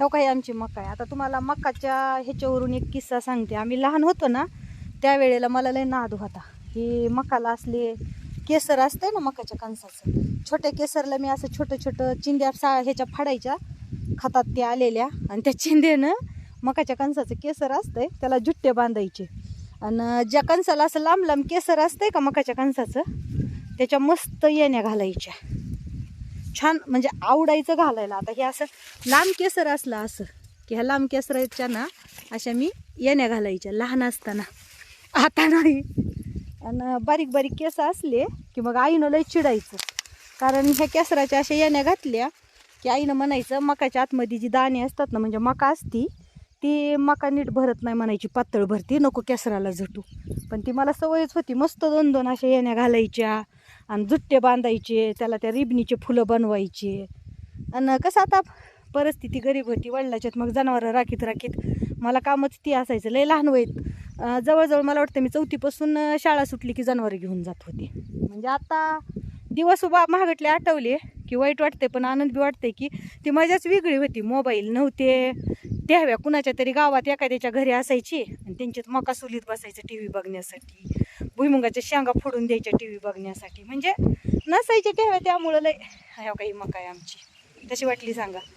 हो काही आमची मका आहे. आता तुम्हाला मकाच्या ह्याच्यावरून एक किस्सा सांगते. आम्ही लहान होतो ना त्यावेळेला मला लय नाद होता. ही मकाला असले केसर असतंय ना मकाच्या कणसाचं छोट्या केसरला मी असं छोटं छोटं चिंध्या सा ह्याच्या फाडायच्या खतात त्या आलेल्या आणि त्या चिंदेनं मकाच्या कणसाचं केसर असतंय त्याला जुट्टे बांधायचे. आणि ज्या कणसाला असं लांब लांब केसर असतंय का मकाच्या कणसाचं त्याच्या मस्त येण्या घालायच्या. छान म्हणजे आवडायचं घालायला. आता हे असं लांब केसर असलं असं की ह्या लांब केसराच्या ना अशा मी येण्या घालायच्या लहान असताना. आता नाही. आणि बारीक बारीक केस असले की मग आईनं लय चिडायचं. कारण ह्या केसराच्या अशा येण्या घातल्या की आईनं म्हणायचं मकाच्या आतमध्ये जी दाणे असतात ना म्हणजे मका असती ती मका नीट भरत नाही म्हणायची पातळ भरती नको केसराला झटू. पण ती मला सवयच होती मस्त दोन दोन अशा येण्या घालायच्या. आणि जुट्टे बांधायचे त्याला त्या रिबनीचे फुलं बनवायचे. आणि कसं आता परिस्थिती गरीब होती वडिलाच्यात मग जनावरं राखीत राखीत मला कामच ती असायचं लय लहान वयत. जवळजवळ मला वाटतं मी चौथीपासून शाळा सुटली की जनावरं घेऊन जात होते. म्हणजे आता दिवस उभा महागटले आठवले की वाईट वाटते पण आनंद बी वाटते की ती मजाच वेगळी होती. मोबाईल नव्हते त्याव्या कुणाच्या तरी गावात एखाद्याच्या घरी असायची आणि त्यांच्यात मका सुलीत बसायचं टी व्ही बघण्यासाठी. भुईमुगाच्या शेंगा फोडून द्यायच्या टी व्ही बघण्यासाठी. म्हणजे नसायच्या ठेव्या त्यामुळं लय ह्या काही मका आहे आमची. कशी वाटली सांगा?